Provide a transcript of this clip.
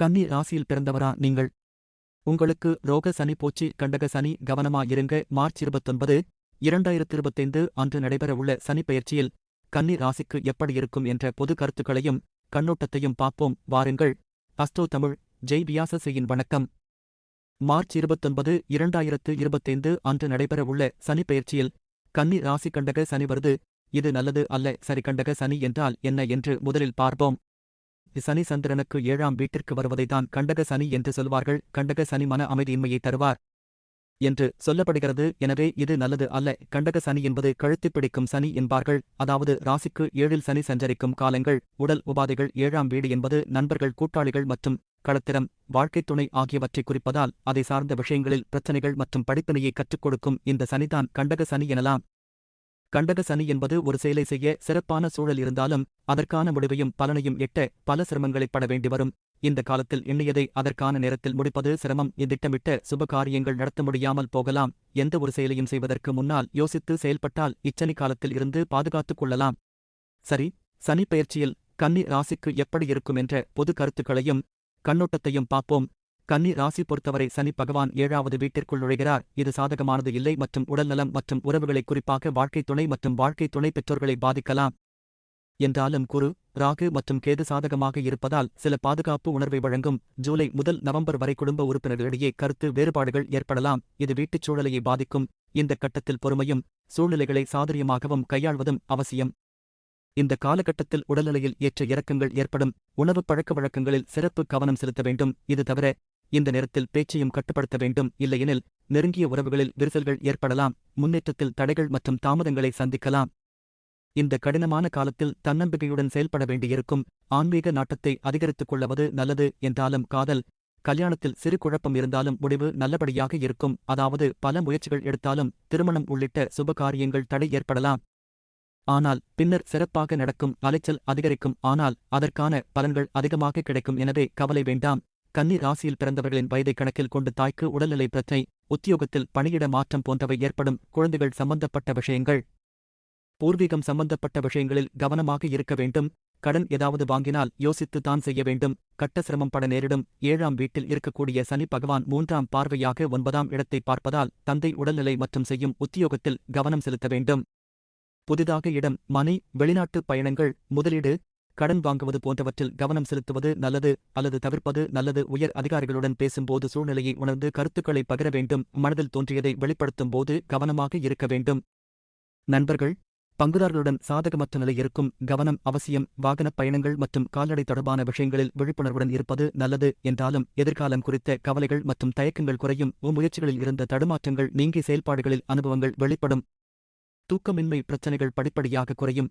கன்னி ராசியில் பிறந்தவரா நீங்கள்? உங்களுக்கு ரோக சனி போச்சு கண்டக சனி கவனமா இருங்க. மார்ச் இருபத்தொன்பது இரண்டாயிரத்து இருபத்தைந்து அன்று நடைபெறவுள்ள சனி பயிற்சியில் கன்னி ராசிக்கு எப்படி இருக்கும் என்ற பொது கருத்துக்களையும் கண்ணோட்டத்தையும் பார்ப்போம். வாருங்கள். அஸ்டோ தமிழ் ஜெய் வியாசசையின் வணக்கம். மார்ச் இருபத்தொன்பது இரண்டாயிரத்து இருபத்தைந்து அன்று நடைபெறவுள்ள சனி பயிற்சியில் கன்னி ராசி கண்டக சனி வருது. இது நல்லது அல்ல. சரி கண்டக சனி என்றால் என்ன என்று முதலில் பார்ப்போம். சனி சந்திரனுக்கு ஏழாம் வீட்டிற்கு வருவதைதான் கண்டக சனி என்று சொல்வார்கள். கண்டக சனி மன அமைதியின்மையை தருவார் என்று சொல்லப்படுகிறது. எனவே இது நல்லது அல்ல. கண்டக சனி என்பது கழுத்துப் பிடிக்கும் சனி என்பார்கள். அதாவது ராசிக்கு ஏழில் சனி சஞ்சரிக்கும் காலங்கள் உடல் உபாதைகள் ஏழாம் வீடு என்பது நண்பர்கள் கூட்டாளிகள் மற்றும் களத்திரம் வாழ்க்கைத் துணை ஆகியவற்றை குறிப்பதால் அதை சார்ந்த விஷயங்களில் பிரச்சனைகள் மற்றும் படிப்பினையை கற்றுக் கொடுக்கும் இந்த சனிதான் கண்டக சனி எனலாம். கண்டக சனி என்பது ஒரு செயலை செய்ய சிறப்பான சூழல் இருந்தாலும் அதற்கான முடிவையும் பலனையும் எட்ட பல சிரமங்களைப் பட வேண்டி வரும் இந்த காலத்தில் எண்ணியதை அதற்கான நேரத்தில் முடிப்பது சிரமம். இத்திட்டமிட்ட சுப காரியங்கள் நடத்த முடியாமல் போகலாம். எந்த ஒரு செயலையும் செய்வதற்கு முன்னால் யோசித்து செயல்பட்டால் இச்சனி காலத்தில் இருந்து பாதுகாத்துக் கொள்ளலாம். சரி சனி பயிற்சியில் கன்னி ராசிக்கு எப்படி இருக்கும் என்ற பொது கருத்துக்களையும் கண்ணோட்டத்தையும் பார்ப்போம். கன்னி ராசி பொறுத்தவரை சனி பகவான் ஏழாவது வீட்டிற்குள் நுழைகிறார். இது சாதகமானது இல்லை மற்றும் உடல்நலம் மற்றும் உறவுகளை குறிப்பாக வாழ்க்கை துணை மற்றும் வாழ்க்கைத் துணை பெற்றோர்களை பாதிக்கலாம். என்றாலும் குரு ராகு மற்றும் கேது சாதகமாக இருப்பதால் சில பாதுகாப்பு உணர்வை வழங்கும் ஜூலை முதல் நவம்பர் வரை குடும்ப உறுப்பினர்களிடையே கருத்து வேறுபாடுகள் ஏற்படலாம். இது வீட்டுச் சூழலையை பாதிக்கும். இந்த கட்டத்தில் பொறுமையும் சூழ்நிலைகளை சாதுரியமாகவும் கையாள்வதும் அவசியம். இந்த காலகட்டத்தில் உடல்நிலையில் ஏற்ற இறக்கங்கள் ஏற்படும். உணவு பழக்க வழக்கங்களில் சிறப்பு கவனம் செலுத்த வேண்டும். இது தவிர இந்த நேரத்தில் பேச்சையும் கட்டுப்படுத்த வேண்டும். இல்லையெனில் நெருங்கிய உறவுகளில் விரிசல்கள் ஏற்படலாம். முன்னேற்றத்தில் தடைகள் மற்றும் தாமதங்களை சந்திக்கலாம். இந்த கடினமான காலத்தில் தன்னம்பிக்கையுடன் செயல்பட வேண்டியிருக்கும். ஆன்மீக நாட்டத்தை அதிகரித்துக் கொள்ளவது நல்லது என்றாலும் காதல் கல்யாணத்தில் சிறு குழப்பம் இருந்தாலும் முடிவு நல்லபடியாக இருக்கும். அதாவது பல முயற்சிகள் எடுத்தாலும் திருமணம் உள்ளிட்ட சுபகாரியங்கள் தடை ஏற்படலாம். ஆனால் பின்னர் சிறப்பாக நடக்கும். அலைச்சல் அதிகரிக்கும். ஆனால் அதற்கான பலன்கள் அதிகமாக கிடைக்கும். எனவே கவலை வேண்டாம். கன்னி ராசியில் பிறந்தவர்களின் வயதை கணக்கில் கொண்டு தாய்க்கு உடல்நிலை பிரச்சனை உத்தியோகத்தில் பணியிட மாற்றம் போன்றவை ஏற்படும் குழந்தைகள் சம்பந்தப்பட்ட விஷயங்கள். பூர்வீகம் சம்பந்தப்பட்ட விஷயங்களில் கவனமாக இருக்க வேண்டும். கடன் ஏதாவது வாங்கினால் யோசித்து தான் செய்ய வேண்டும். கட்ட சிரமம் பட நேரிடும். ஏழாம் வீட்டில் இருக்கக்கூடிய சனி பகவான் மூன்றாம் பார்வையாக ஒன்பதாம் இடத்தை பார்ப்பதால் தந்தை உடல்நிலை மற்றும் செய்யும் உத்தியோகத்தில் கவனம் செலுத்த வேண்டும். புதிதாக இடம் மனை வெளிநாட்டு பயணங்கள் முதலீடு கடன் வாங்குவது போன்றவற்றில் கவனம் செலுத்துவது நல்லது அல்லது தவிர்ப்பது நல்லது. உயர் அதிகாரிகளுடன் பேசும்போது சூழ்நிலையை உணர்ந்து கருத்துக்களை பகிர வேண்டும். மனதில் தோன்றியதை வெளிப்படுத்தும் போது கவனமாக இருக்க வேண்டும். நண்பர்கள் பங்குதாரர்களுடன் சாதகமற்ற நிலை இருக்கும். கவனம் அவசியம். வாகனப் பயணங்கள் மற்றும் கால்நடை தொடர்பான விஷயங்களில் விழிப்புணர்வுடன் இருப்பது நல்லது. என்றாலும் எதிர்காலம் குறித்த கவலைகள் மற்றும் தயக்கங்கள் குறையும். முயற்சிகளில் இருந்த தடுமாற்றங்கள் நீங்கி செயல்பாடுகளில் அனுபவங்கள் வெளிப்படும். தூக்கமின்மை பிரச்சனைகள் படிப்படியாக குறையும்.